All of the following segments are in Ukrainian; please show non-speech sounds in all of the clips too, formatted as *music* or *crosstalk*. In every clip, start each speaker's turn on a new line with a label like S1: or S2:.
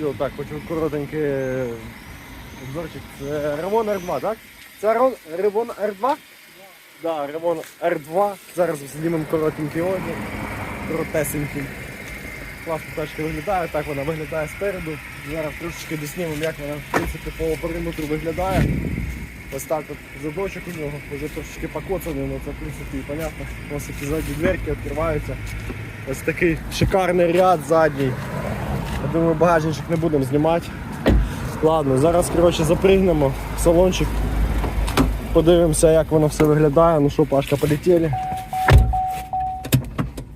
S1: І отак, хочу коротенький обзорчик. Це Ремон R2, так? Це Ремон R2? Да, Ремон R2. Зараз знімемо коротенький огляд. Коротесенький. Класно тачка виглядає, так вона виглядає спереду. Зараз трошечки доснімемо, як вона в принципі по периметру виглядає. Ось так от задочок у нього, вже трошечки покоцаний, але це в принципі і понятно. Ось такі задні дверки відкриваються. Ось такий шикарний ряд задній. Я думаю, багажничок не будемо знімати. Ладно, зараз коротше, запригнемо в салончик. Подивимося, як воно все виглядає. Ну що, Пашка, полетіли.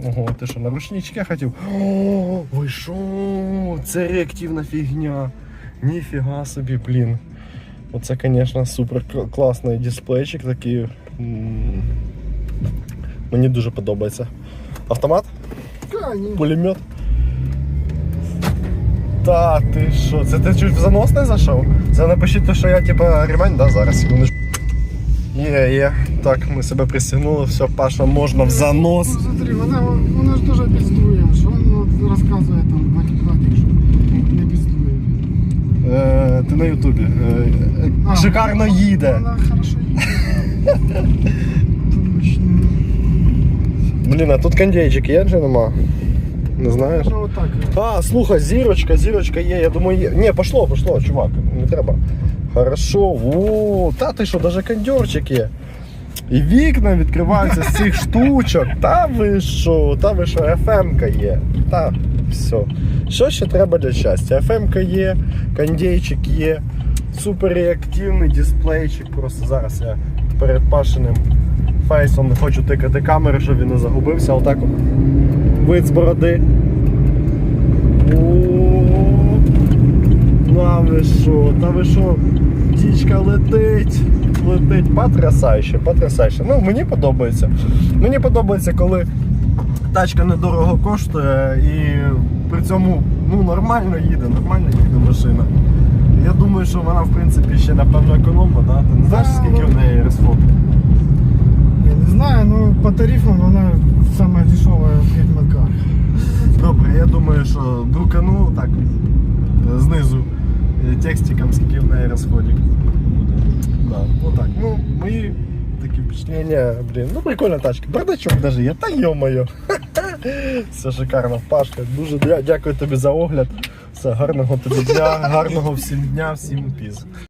S1: Ого, ти що, на ручнички хотів? О, ви що? Це реактивна фігня. Ніфіга собі, блін. Оце, звісно, супер класний дисплейчик такий. Мені дуже подобається. Автомат? Пулемет? Та ти що? Це ти чуть в занос не зайшов? Це напишіть, те, що я типа ремень, да, зараз, секундочку. Є, є. Так, ми себе пристегнули, все, Паша, можна в занос.
S2: Ну, смотри, вона, вона ж дуже піздує, що от розказує там Вадик, що не піздує.
S1: Е, ти на Ютубі. Е, е,
S2: А,
S1: шикарно їде.
S2: Вона хорошо їде. Точно.
S1: Блін, а тут кондейчик є чи нема? Не знаєш?
S2: Ну отак.
S1: А, слухай, зірочка, зірочка є, я думаю, є. Ні, пошло, пошло, чувак, не треба. Хорошо, о, та ти що, даже кондьорчик є. І вікна відкриваються з цих штучок. Та ви що, та ви що, FM-ка є. Та все. Що ще треба для щастя? FM-ка є, кондейчик є, суперреактивний дисплейчик. Просто зараз я перед пашеним фейсом не хочу тикати камери, щоб він не загубився. Отак от. Вид з бороди. Та ви що, та ви що, птічка летить, летить, потрясающе, потрясающе. Ну, мені подобається. Мені подобається, коли тачка недорого коштує і при цьому ну, нормально їде, нормально їде машина. Я думаю, що вона в принципі ще напевно економна, да? Ти не знаєш, скільки в
S2: ну.
S1: неї розход?
S2: Не знаю, ну по тарифам вона сама дешева в Ведьмаках.
S1: Добре, я думаю, що друкану так знизу е, текстиком, скільки в неї розходик буде. Да, ну так. Ну, мої такі впечатлення, блін, ну прикольна тачка. Бардачок даже є, та йо-моє. *laughs* Все шикарно, Пашка. Дуже дя- дякую тобі за огляд. Все, гарного тобі дня, гарного всім дня, всім піз.